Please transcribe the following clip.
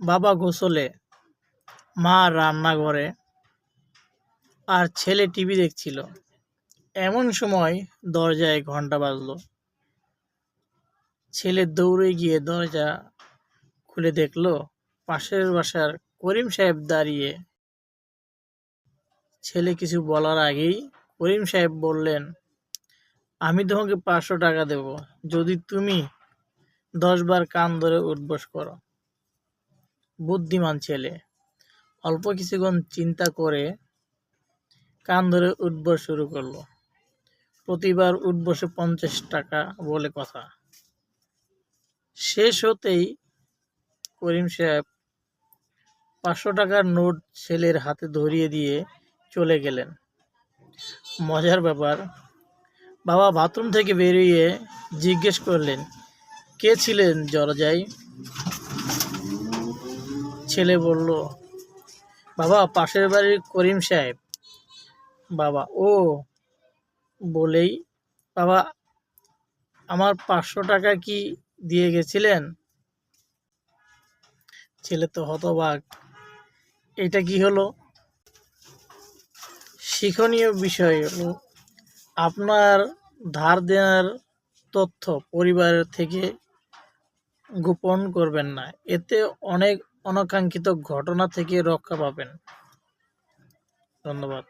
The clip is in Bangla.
বাবা গোসলে, মা রান্নাঘরে আর ছেলে টিভি দেখছিল। এমন সময় দরজায় ঘণ্টা বাজলো। ছেলে দৌড়ে গিয়ে দরজা খুলে দেখল, পাশের বাসার করিম সাহেব দাঁড়িয়ে। ছেলে কিছু বলার আগেই করিম সাহেব বললেন, আমি তোমাকে পাঁচশো টাকা দেব। যদি তুমি দশ বার কান ধরে উঠবস করো। বুদ্ধিমান ছেলে। অল্প কিছুক্ষণ চিন্তা করে কান ধরে উঠবস শুরু করল। প্রতিবার উঠবসে পঞ্চাশ টাকা বলে কথা। শেষ হতেই করিম সাহেব পাঁচশো টাকার নোট ছেলের হাতে ধরিয়ে দিয়ে চলে গেলেন। মজার ব্যাপার, বাবা বাথরুম থেকে বেরিয়ে জিজ্ঞেস করলেন, কে ছিলেন জরজাই? ছেলে বলল, বাবা, পাশের বাড়ির করিম সাহেব। বাবা, ও? বলেই, বাবা, আমার পাঁচশো টাকা কি দিয়ে গেছিলেন? ছেলে তো হতবাক। এটা কি হলো? শিক্ষণীয় বিষয়, আপনার ধার দেওয়ার তথ্য পরিবারের থেকে গোপন করবেন না। এতে অনেক অনাকাঙ্ক্ষিত ঘটনা থেকে রক্ষা পাবেন। ধন্যবাদ।